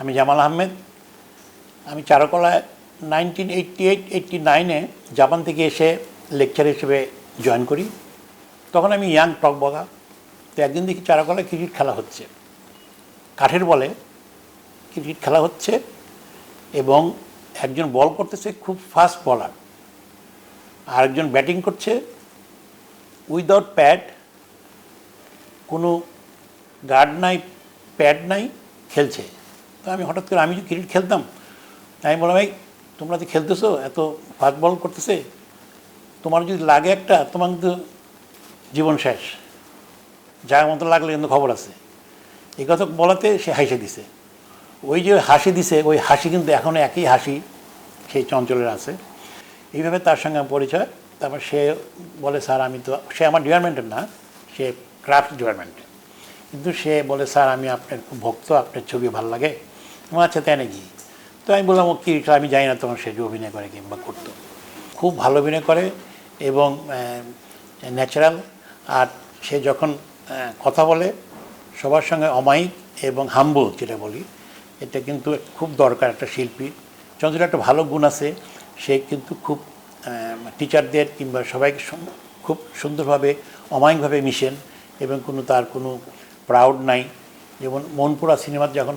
আমি জামাল আহমেদ। আমি চারকলায় নাইনটিন এইটটি এইট এইটটি নাইনে জাপান থেকে এসে লেকচার হিসেবে জয়েন করি। তখন আমি ইয়াং টক বগা তো একদিন দেখি চারকলায় ক্রিকেট খেলা হচ্ছে। কাঠের বলে ক্রিকেট খেলা হচ্ছে এবং একজন বল করতেছে, খুব ফাস্ট বলার আর একজন ব্যাটিং করছে। উইদাউট প্যাড কোনো গার্ড নাই প্যাড নাই, খেলছে। তো আমি হঠাৎ করে আমি যে ক্রিকেট খেলতাম, তাই আমি বললাম ভাই তোমরা তো খেলতেছো, এত ফাস্ট বল করতেছে, তোমার যদি লাগে একটা, তোমার কিন্তু জীবন শেষ। যার মতো লাগলে কিন্তু খবর আছে। এই কথা বলাতে সে হাসি দিছে। ওই যে হাসি দিছে, ওই হাসি কিন্তু এখনও একই হাসি সেই চঞ্চলের আছে। এইভাবে তার সঙ্গে পরিচয়। তারপর সে বলে, স্যার, আমি তো, সে আমার ডিপার্টমেন্টের না, সে ক্রাফট ডিপার্টমেন্টের কিন্তু সে বলে, স্যার, আমি আপনার খুব ভক্ত, আপনার ছবি ভালো লাগে। আমার আচ্ছা তাই নাকি তো আমি বললাম, ও কী, আমি জানি না সে যে অভিনয় করে কিংবা করতো। খুব ভালো অভিনয় করে এবং ন্যাচারাল আর সে যখন কথা বলে, সবার সঙ্গে অমায়িক এবং হাম্বল যেটা বলি, এটা কিন্তু খুব দরকার একটা শিল্পী। চন্দ্রের একটা ভালো গুণ আছে, সে কিন্তু খুব টিচারদের কিংবা সবাইকে খুব সুন্দরভাবে, অমায়িকভাবে মিশেন এবং কোনো তার কোনো প্রাউড নাই। যেমন মনপুরা সিনেমার যখন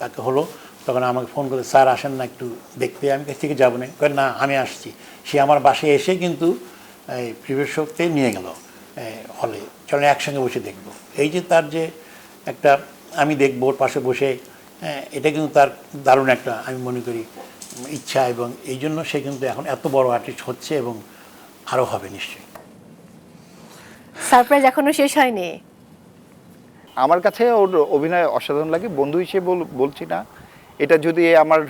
তাকে হলো তখন আমাকে ফোন করে স্যার আসেন না একটু দেখতে আমি কাছ থেকে যাব না। কয়, না আমি আসছি। সে আমার বাসায় এসে কিন্তু এই শোতে নিয়ে গেল হলে। চলেন একসঙ্গে বসে দেখব। এই যে তার যে একটা আমি দেখব ওর পাশে বসে এটা কিন্তু তার দারুণ একটা আমি মনে করি ইচ্ছা এবং এই জন্য সে কিন্তু এখন এত বড় আর্টিস্ট হচ্ছে এবং আরও হবে নিশ্চয়ই। সারপ্রাইজ এখনও শেষ হয়নি। আমার কাছে ওর অভিনয় অসাধারণ লাগে, বন্ধু হিসেবে বলছি না। এটা যদি আমার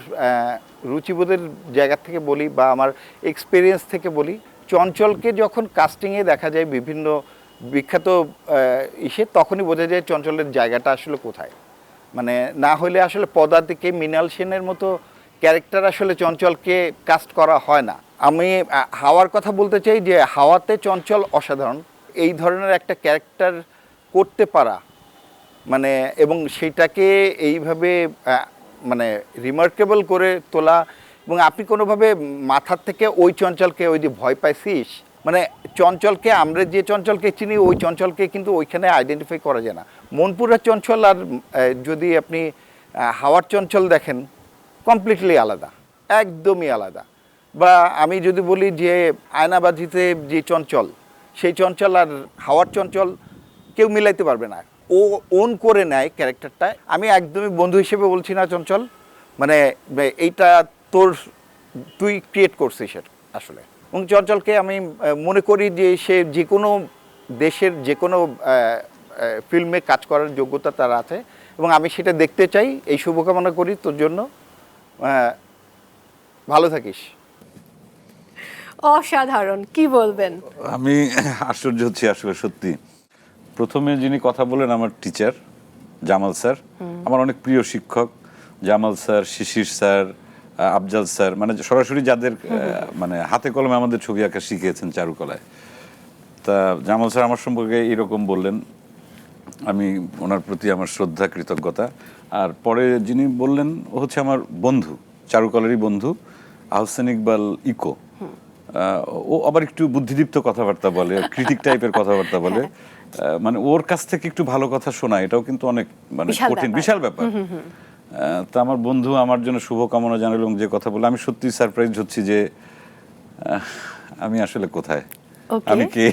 রুচিবোধের জায়গা থেকে বলি বা আমার এক্সপিরিয়েন্স থেকে বলি, চঞ্চলকে যখন কাস্টিংয়ে দেখা যায় বিভিন্ন বিখ্যাত ইসে, তখনই বোঝা যায় চঞ্চলের জায়গাটা আসলে কোথায়। মানে না হলে আসলে পদাতিকে, মৃণাল সেনের মতো ক্যারেক্টার আসলে চঞ্চলকে কাস্ট করা হয় না। আমি হাওয়ার কথা বলতে চাই যে হাওয়াতে চঞ্চল অসাধারণ। এই ধরনের একটা ক্যারেক্টার করতে পারা মানে এবং সেটাকে এইভাবে মানে রিমার্কেবল করে তোলা, এবং আপনি কোনোভাবে মাথার থেকে ওই চঞ্চলকে ওই যে ভয় পাইছিস? মানে চঞ্চলকে, আমরা যে চঞ্চলকে চিনি, ওই চঞ্চলকে কিন্তু ওইখানে আইডেন্টিফাই করা যায় না। মনপুরা চঞ্চল আর যদি আপনি হাওয়ার চঞ্চল দেখেন কমপ্লিটলি আলাদা, একদমই আলাদা। বা আমি যদি বলি যে আয়নাবাজিতে যে চঞ্চল, সেই চঞ্চল আর হাওয়ার চঞ্চল কেউ মিলাইতে পারবে না। ও ওন করে নেয় ক্যারেক্টারটা। আমি একদমই বন্ধু হিসেবে বলছি না চঞ্চল। মানে এইটা তোর তুই ক্রিয়েট করছিস আসলে। এবং চঞ্চলকে আমি মনে করি যে সে যে কোনো দেশের যে কোনো ফিল্মে কাজ করার যোগ্যতা তার আছে। এবং আমি সেটা দেখতে চাই। এই শুভকামনা করি তোর জন্য। ভালো থাকিস। অসাধারণ কি বলবেন? আমি আশ্চর্য হচ্ছি আসলে সত্যি। প্রথমে যিনি কথা বলেন আমার টিচার জামাল স্যার। আমার অনেক প্রিয় শিক্ষক Jamal sir Shishir sir Afzal sir মানে সরাসরি যাদের মানে হাতে কলমে আমাদের ছবি আঁকা শিখিয়েছেন চারুকলায়। তা জামাল স্যার আমার সম্পর্কে এরকম বললেন আমি ওনার প্রতি আমার শ্রদ্ধা কৃতজ্ঞতা। আর পরে যিনি বললেন ও হচ্ছে আমার বন্ধু চারুকলারই বন্ধু আহসান ইকবাল ইকো। ও আবার একটু বুদ্ধিদীপ্ত কথাবার্তা বলে ক্রিটিক টাইপের কথাবার্তা বলে। আহ, মানে ওর কাছ থেকে একটু ভালো কথা শোনা এটাও কিন্তু অনেক মানে কঠিন। বিশাল ব্যাপার। তা আমার বন্ধু আমার জন্য শুভকামনা জানালো যে কথা বলে আমি সত্যি সারপ্রাইজ হচ্ছি যে আমি আসলে কোথায়. আমি কে?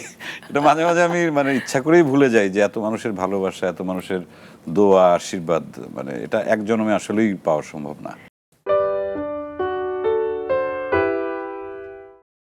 এটা মাঝে মাঝে আমি মানে ইচ্ছা করেই ভুলে যাই যে এত মানুষের ভালোবাসা এত মানুষের দোয়া আশীর্বাদ মানে এটা এক জন্মে আসলেই পাওয়া সম্ভব না।